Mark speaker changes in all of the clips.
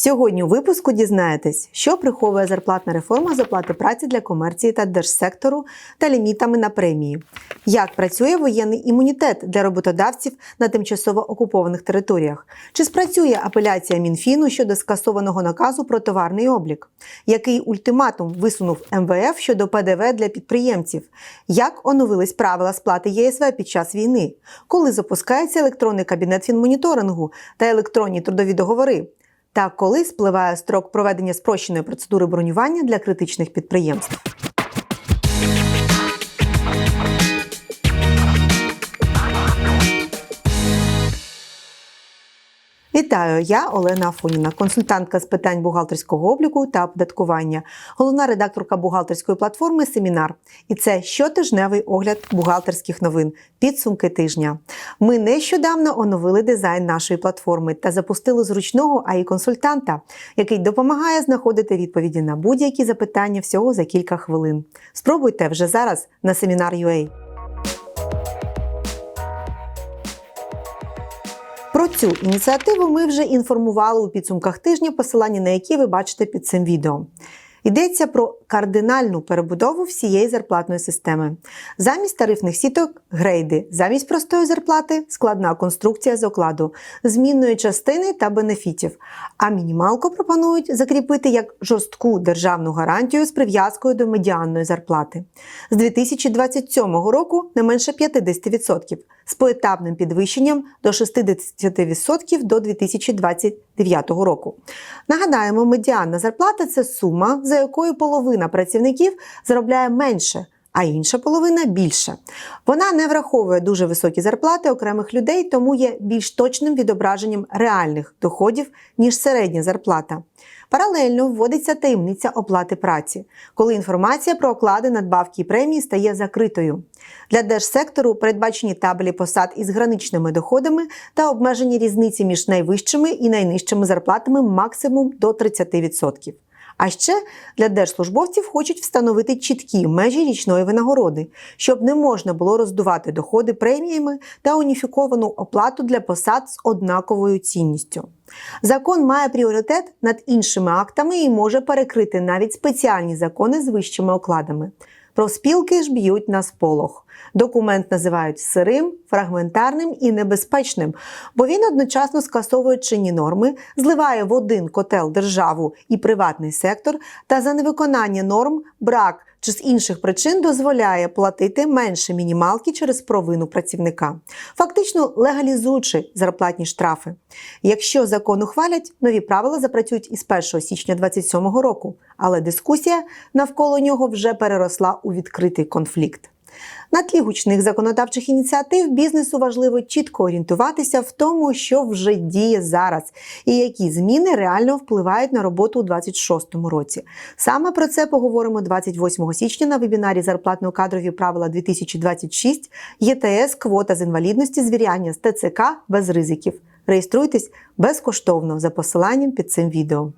Speaker 1: Сьогодні у випуску дізнаєтесь, що приховує зарплатна реформа з оплати праці для комерції та держсектору та лімітами на премії, як працює воєнний імунітет для роботодавців на тимчасово окупованих територіях, чи спрацює апеляція Мінфіну щодо скасованого наказу про товарний облік, який ультиматум висунув МВФ щодо ПДВ для підприємців, як оновились правила сплати ЄСВ під час війни, коли запускається електронний кабінет фінмоніторингу та електронні трудові договори. Та коли спливає строк проведення спрощеної процедури бронювання для критичних підприємств. Вітаю, я Олена Афоніна, консультантка з питань бухгалтерського обліку та оподаткування, головна редакторка бухгалтерської платформи Семінар. І це щотижневий огляд бухгалтерських новин, підсумки тижня. Ми нещодавно оновили дизайн нашої платформи та запустили зручного АІ-консультанта, який допомагає знаходити відповіді на будь-які запитання всього за кілька хвилин. Спробуйте вже зараз на семінар.ua. цю ініціативу ми вже інформували у підсумках тижня, посилання на які ви бачите під цим відео. Йдеться про кардинальну перебудову всієї зарплатної системи. Замість тарифних сіток грейди, замість простої зарплати складна конструкція з окладу, змінної частини та бенефітів. А мінімалку пропонують закріпити як жорстку державну гарантію з прив'язкою до медіанної зарплати. З 2027 року не менше 50%, з поетапним підвищенням до 60% до 2029 року. Нагадаємо, медіанна зарплата це сума, за якою половина працівників заробляє менше. А інша половина більше. Вона не враховує дуже високі зарплати окремих людей, тому є більш точним відображенням реальних доходів, ніж середня зарплата. Паралельно вводиться таємниця оплати праці, коли інформація про оклади, надбавки і премії стає закритою. Для держсектору передбачені табелі посад із граничними доходами та обмежені різниці між найвищими і найнижчими зарплатами максимум до 30%. А ще для держслужбовців хочуть встановити чіткі межі річної винагороди, щоб не можна було роздувати доходи преміями та уніфіковану оплату для посад з однаковою цінністю. Закон має пріоритет над іншими актами і може перекрити навіть спеціальні закони з вищими окладами. Профспілки ж б'ють на сполох. Документ називають сирим, фрагментарним і небезпечним, бо він одночасно скасовує чинні норми, зливає в один котел державу і приватний сектор, та за невиконання норм брак чи з інших причин дозволяє платити менше мінімалки через провину працівника, фактично легалізуючи зарплатні штрафи. Якщо закон ухвалять, нові правила запрацюють із 1 січня 2027 року, але дискусія навколо нього вже переросла у відкритий конфлікт. На тлі гучних законодавчих ініціатив бізнесу важливо чітко орієнтуватися в тому, що вже діє зараз, і які зміни реально впливають на роботу у 2026 році. Саме про це поговоримо 28 січня на вебінарі зарплатно-кадрові правила 2026 ЄТС квота з інвалідності звіряння з ТЦК без ризиків. Реєструйтесь безкоштовно за посиланням під цим відео.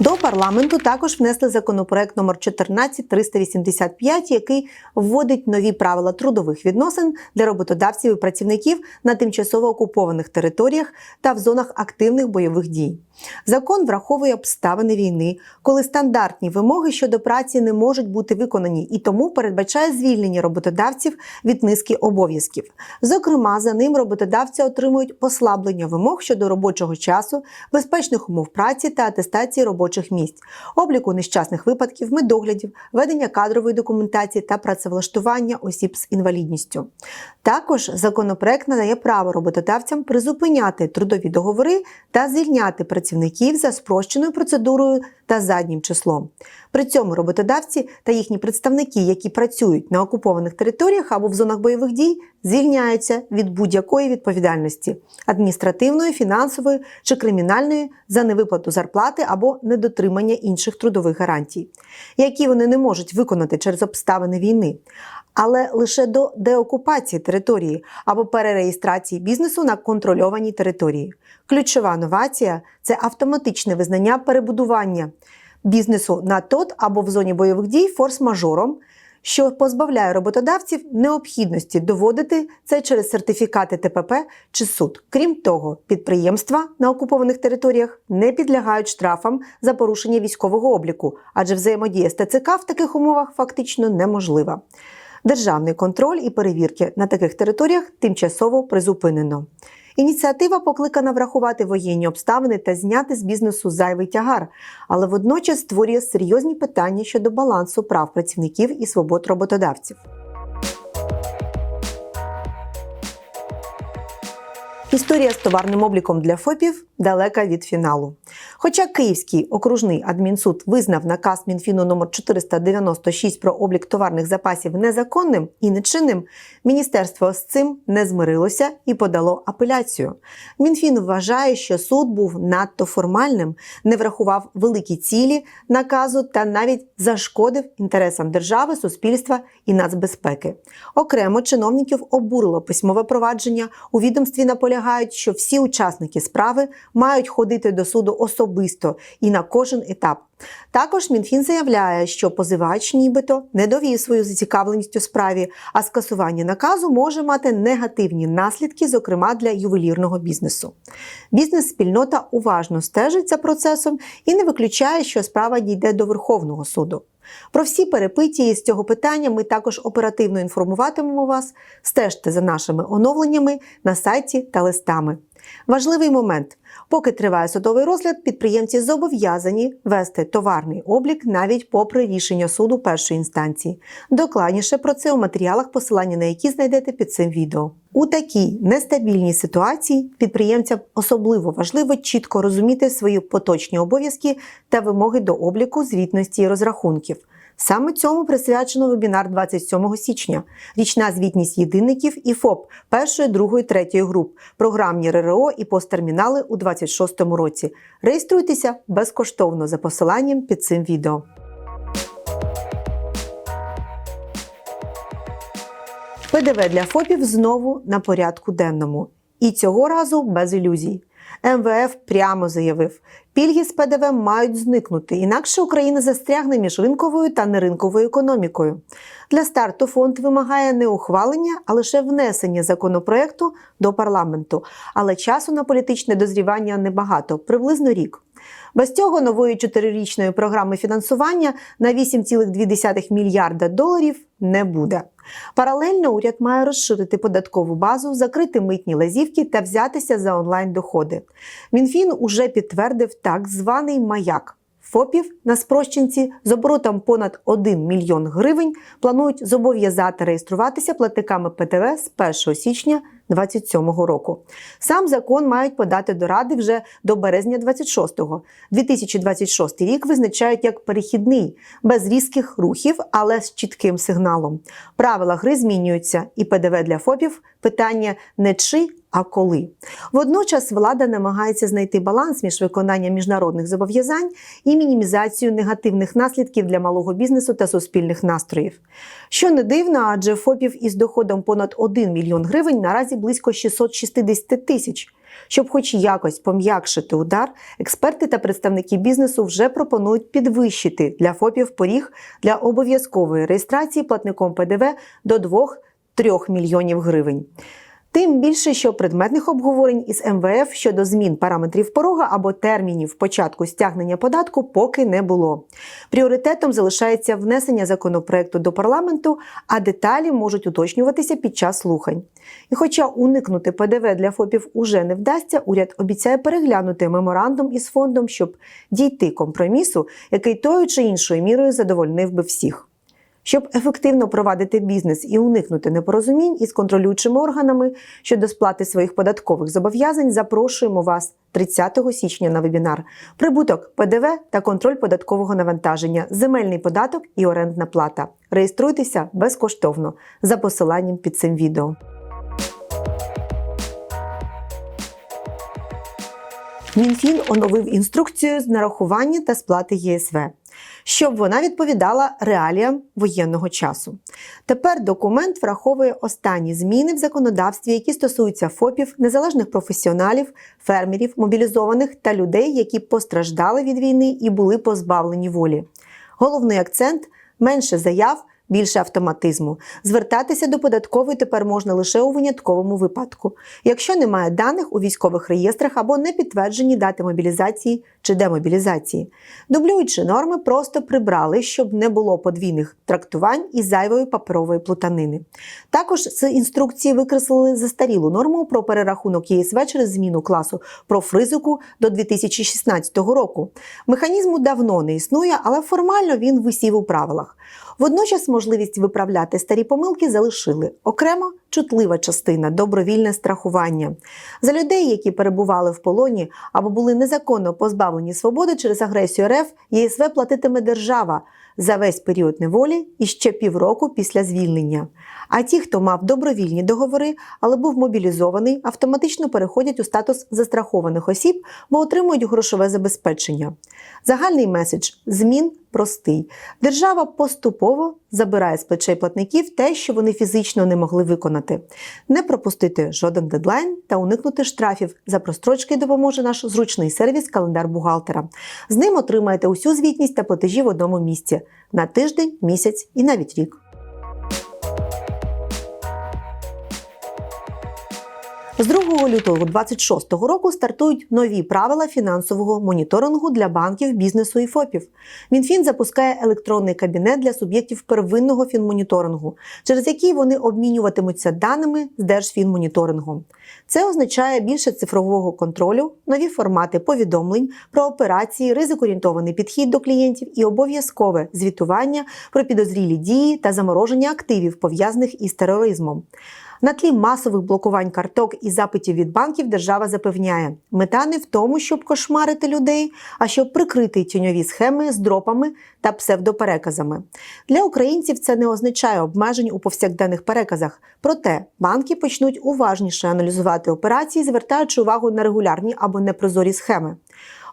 Speaker 1: До парламенту також внесли законопроект номер 14385, який вводить нові правила трудових відносин для роботодавців і працівників на тимчасово окупованих територіях та в зонах активних бойових дій. Закон враховує обставини війни, коли стандартні вимоги щодо праці не можуть бути виконані, і тому передбачає звільнення роботодавців від низки обов'язків. Зокрема, за ним роботодавці отримують послаблення вимог щодо робочого часу, безпечних умов праці та атестації робочих місць, обліку нещасних випадків, медоглядів, ведення кадрової документації та працевлаштування осіб з інвалідністю. Також законопроект надає право роботодавцям призупиняти трудові договори та звільняти працівників за спрощеною процедурою та заднім числом. При цьому роботодавці та їхні представники, які працюють на окупованих територіях або в зонах бойових дій, звільняються від будь-якої відповідальності адміністративної, фінансової чи кримінальної за невиплату зарплати або недотримання інших трудових гарантій, які вони не можуть виконати через обставини війни. Але лише до деокупації території або перереєстрації бізнесу на контрольованій території. Ключова новація це автоматичне визнання перебудування бізнесу на ТОТ або в зоні бойових дій форс-мажором, що позбавляє роботодавців необхідності доводити це через сертифікати ТПП чи суд. Крім того, підприємства на окупованих територіях не підлягають штрафам за порушення військового обліку, адже взаємодія з ТЦК в таких умовах фактично неможлива. Державний контроль і перевірки на таких територіях тимчасово призупинено. Ініціатива покликана врахувати воєнні обставини та зняти з бізнесу зайвий тягар, але водночас створює серйозні питання щодо балансу прав працівників і свобод роботодавців. Історія з товарним обліком для ФОПів далека від фіналу. Хоча Київський окружний адмінсуд визнав наказ Мінфіну номер 496 про облік товарних запасів незаконним і нечинним, міністерство з цим не змирилося і подало апеляцію. Мінфін вважає, що суд був надто формальним, не врахував великі цілі наказу та навіть зашкодив інтересам держави, суспільства і нацбезпеки. Окремо чиновників обурило письмове провадження. У відомстві наполягають, що всі учасники справи мають ходити до суду особисто і на кожен етап. Також Мінфін заявляє, що позивач нібито не довів свою зацікавленість у справі, а скасування наказу може мати негативні наслідки, зокрема для ювелірного бізнесу. Бізнес-спільнота уважно стежить за процесом і не виключає, що справа дійде до Верховного суду. Про всі перепитії з цього питання ми також оперативно інформуватимемо вас. Стежте за нашими оновленнями на сайті та листами. Важливий момент: поки триває судовий розгляд, підприємці зобов'язані вести товарний облік навіть попри рішення суду першої інстанції. Докладніше про це у матеріалах, посилання на які знайдете під цим відео. У такій нестабільній ситуації підприємцям особливо важливо чітко розуміти свої поточні обов'язки та вимоги до обліку, звітності і розрахунків. Саме цьому присвячено вебінар 27 січня. Річна звітність єдинників і ФОП першої, другої, третьої груп, програмні РРО і посттермінали у 26 році. Реєструйтеся безкоштовно за посиланням під цим відео. ПДВ для ФОПів знову на порядку денному. І цього разу без ілюзій. МВФ прямо заявив, пільги з ПДВ мають зникнути, інакше Україна застрягне між ринковою та неринковою економікою. Для старту фонд вимагає не ухвалення, а лише внесення законопроекту до парламенту. Але часу на політичне дозрівання небагато, приблизно рік. Без цього нової чотирирічної програми фінансування на 8,2 мільярда доларів не буде. Паралельно уряд має розширити податкову базу, закрити митні лазівки та взятися за онлайн-доходи. Мінфін уже підтвердив так званий маяк. ФОПів на спрощенці з оборотом понад 1 мільйон гривень планують зобов'язати реєструватися платниками ПТВ з 1 січня 2027 року. Сам закон мають подати до Ради вже до березня 26-го. 2026 рік визначають як перехідний, без різких рухів, але з чітким сигналом. Правила гри змінюються, і ПДВ для ФОПів питання не чи, а коли. Водночас влада намагається знайти баланс між виконанням міжнародних зобов'язань і мінімізацією негативних наслідків для малого бізнесу та суспільних настроїв. Що не дивно, адже ФОПів із доходом понад 1 мільйон гривень наразі близько 660 тисяч. Щоб хоч якось пом'якшити удар, експерти та представники бізнесу вже пропонують підвищити для ФОПів поріг для обов'язкової реєстрації платником ПДВ до 2-3 мільйонів гривень. Тим більше, що предметних обговорень із МВФ щодо змін параметрів порога або термінів початку стягнення податку поки не було. Пріоритетом залишається внесення законопроекту до парламенту, а деталі можуть уточнюватися під час слухань. І хоча уникнути ПДВ для ФОПів уже не вдасться, уряд обіцяє переглянути меморандум із фондом, щоб дійти компромісу, який тою чи іншою мірою задовольнив би всіх. Щоб ефективно провадити бізнес і уникнути непорозумінь із контролюючими органами щодо сплати своїх податкових зобов'язань, запрошуємо вас 30 січня на вебінар. Прибуток ПДВ та контроль податкового навантаження, земельний податок і орендна плата. Реєструйтеся безкоштовно за посиланням під цим відео. Мінфін оновив інструкцію з нарахування та сплати ЄСВ, щоб вона відповідала реаліям воєнного часу. Тепер документ враховує останні зміни в законодавстві, які стосуються ФОПів, незалежних професіоналів, фермерів, мобілізованих та людей, які постраждали від війни і були позбавлені волі. Головний акцент менше заяв. Більше автоматизму. Звертатися до податкової тепер можна лише у винятковому випадку, якщо немає даних у військових реєстрах або не підтверджені дати мобілізації чи демобілізації. Дублюючи норми, просто прибрали, щоб не було подвійних трактувань і зайвої паперової плутанини. Також з інструкції викреслили застарілу норму про перерахунок ЄСВ через зміну класу профризику до 2016 року. Механізму давно не існує, але формально він висів у правилах. Водночас можливість виправляти старі помилки залишили. Окремо чутлива частина добровільне страхування. За людей, які перебували в полоні або були незаконно позбавлені свободи через агресію РФ, ЄСВ платитиме держава за весь період неволі і ще півроку після звільнення. А ті, хто мав добровільні договори, але був мобілізований, автоматично переходять у статус застрахованих осіб, бо отримують грошове забезпечення. Загальний меседж змін простий. Держава поступово забирає з плечей платників те, що вони фізично не могли виконати. Не пропустити жоден дедлайн та уникнути штрафів. За прострочки допоможе наш зручний сервіс календар бухгалтера. З ним отримаєте усю звітність та платежі в одному місці на тиждень, місяць і навіть рік. З 2 лютого 2026 року стартують нові правила фінансового моніторингу для банків, бізнесу і ФОПів. Мінфін запускає електронний кабінет для суб'єктів первинного фінмоніторингу, через який вони обмінюватимуться даними з Держфінмоніторингом. Це означає більше цифрового контролю, нові формати повідомлень про операції, ризикорієнтований підхід до клієнтів і обов'язкове звітування про підозрілі дії та замороження активів, пов'язаних із тероризмом. На тлі масових блокувань карток і запитів від банків держава запевняє, мета не в тому, щоб кошмарити людей, а щоб прикрити тіньові схеми з дропами та псевдопереказами. Для українців це не означає обмежень у повсякденних переказах. Проте банки почнуть уважніше аналізувати операції, звертаючи увагу на регулярні або непрозорі схеми.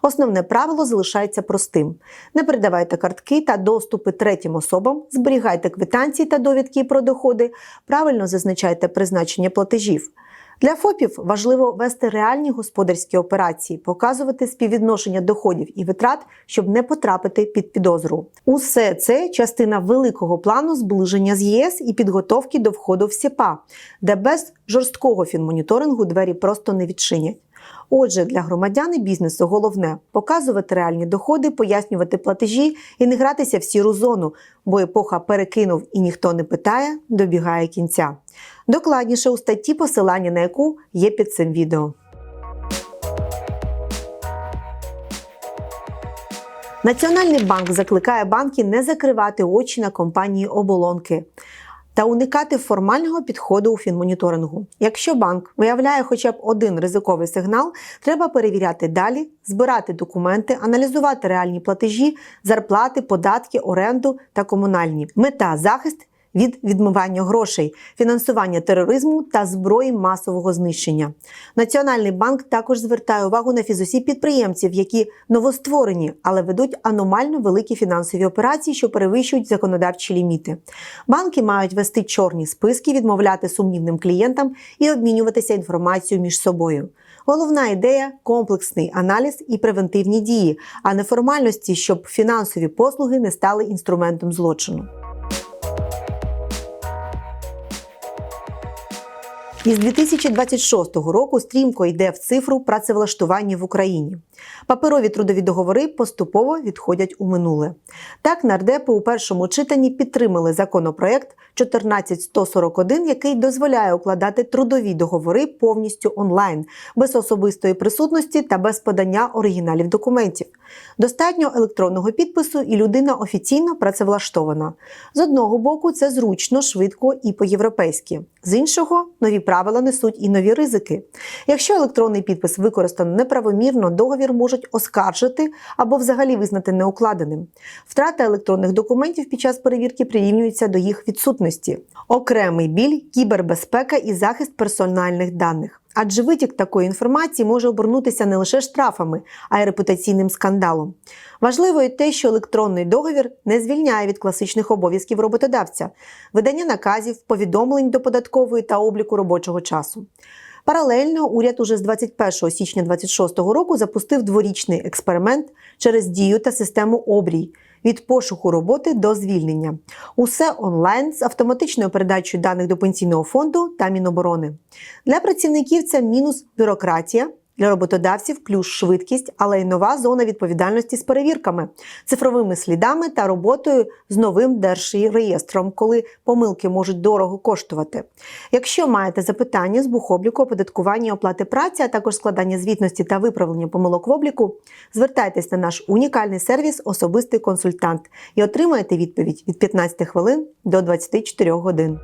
Speaker 1: Основне правило залишається простим: не передавайте картки та доступи третім особам, зберігайте квитанції та довідки про доходи, правильно зазначайте призначення платежів. Для ФОПів важливо вести реальні господарські операції, показувати співвідношення доходів і витрат, щоб не потрапити під підозру. Усе це частина великого плану зближення з ЄС і підготовки до входу в СІПА, де без жорсткого фінмоніторингу двері просто не відчинять. Отже, для громадян і бізнесу головне показувати реальні доходи, пояснювати платежі і не гратися в сіру зону, бо епоха перекинув і ніхто не питає, добігає кінця. Докладніше у статті, посилання на яку є під цим відео. Національний банк закликає банки не закривати очі на компанії оболонки та уникати формального підходу у фінмоніторингу. Якщо банк виявляє хоча б один ризиковий сигнал, треба перевіряти далі, збирати документи, аналізувати реальні платежі, зарплати, податки, оренду та комунальні. Мета захист від відмивання грошей, фінансування тероризму та зброї масового знищення. Національний банк також звертає увагу на фізосіб підприємців, які новостворені, але ведуть аномально великі фінансові операції, що перевищують законодавчі ліміти. Банки мають вести чорні списки, відмовляти сумнівним клієнтам і обмінюватися інформацією між собою. Головна ідея комплексний аналіз і превентивні дії, а не формальності, щоб фінансові послуги не стали інструментом злочину. Із 2026 року стрімко йде в цифру працевлаштування в Україні. Паперові трудові договори поступово відходять у минуле. Так, нардепи у першому читанні підтримали законопроект 14141, який дозволяє укладати трудові договори повністю онлайн, без особистої присутності та без подання оригіналів документів. Достатньо електронного підпису, і людина офіційно працевлаштована. З одного боку, це зручно, швидко і по-європейськи. З іншого, нові правила несуть і нові ризики. Якщо електронний підпис використано неправомірно, договір можуть оскаржити або взагалі визнати неукладеним. Втрата електронних документів під час перевірки прирівнюється до їх відсутності. Окремий біль, кібербезпека і захист персональних даних. Адже витік такої інформації може обернутися не лише штрафами, а й репутаційним скандалом. Важливо і те, що електронний договір не звільняє від класичних обов'язків роботодавця, видання наказів, повідомлень до податкової та обліку робочого часу. Паралельно уряд уже з 21 січня 2026 року запустив дворічний експеримент через дію та систему обрій. Від пошуку роботи до звільнення. Усе онлайн з автоматичною передачею даних до пенсійного фонду та Міноборони. Для працівників це мінус бюрократія. Для роботодавців плюс швидкість, але й нова зона відповідальності з перевірками, цифровими слідами та роботою з новим держреєстром, коли помилки можуть дорого коштувати. Якщо маєте запитання з бухобліку, оподаткування, оплати праці, а також складання звітності та виправлення помилок в обліку, звертайтесь на наш унікальний сервіс Особистий консультант і отримаєте відповідь від 15 хвилин до 24 годин.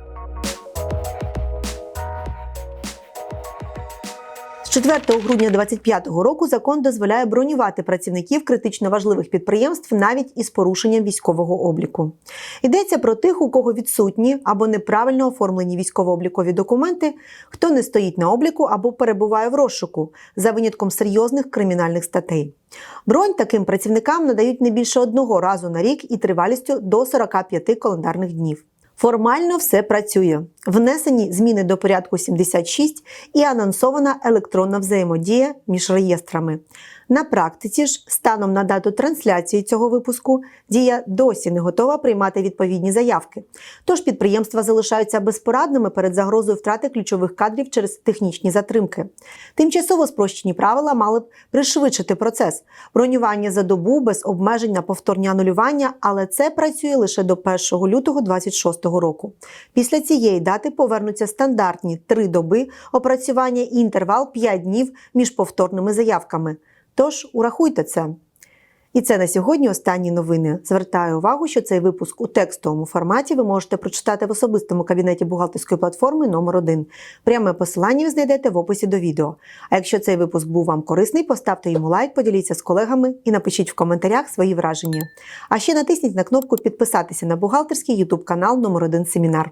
Speaker 1: 4 грудня 2025 року закон дозволяє бронювати працівників критично важливих підприємств навіть із порушенням військового обліку. Йдеться про тих, у кого відсутні або неправильно оформлені військово-облікові документи, хто не стоїть на обліку або перебуває в розшуку за винятком серйозних кримінальних статей. Бронь таким працівникам надають не більше одного разу на рік і тривалістю до 45 календарних днів. Формально все працює. Внесені зміни до порядку 76 і анонсована електронна взаємодія між реєстрами. На практиці ж, станом на дату трансляції цього випуску, дія досі не готова приймати відповідні заявки. Тож підприємства залишаються безпорадними перед загрозою втрати ключових кадрів через технічні затримки. Тимчасово спрощені правила мали б пришвидшити процес бронювання за добу без обмежень на повторні анулювання, але це працює лише до 1 лютого 2026 року. Після цієї дати повернуться стандартні три доби опрацювання і інтервал 5 днів між повторними заявками. Тож урахуйте це. І це на сьогодні останні новини. Звертаю увагу, що цей випуск у текстовому форматі ви можете прочитати в особистому кабінеті бухгалтерської платформи номер 1 Пряме посилання ви знайдете в описі до відео. А якщо цей випуск був вам корисний, поставте йому лайк, поділіться з колегами і напишіть в коментарях свої враження. А ще натисніть на кнопку підписатися на бухгалтерський YouTube канал номер 1 Семінар.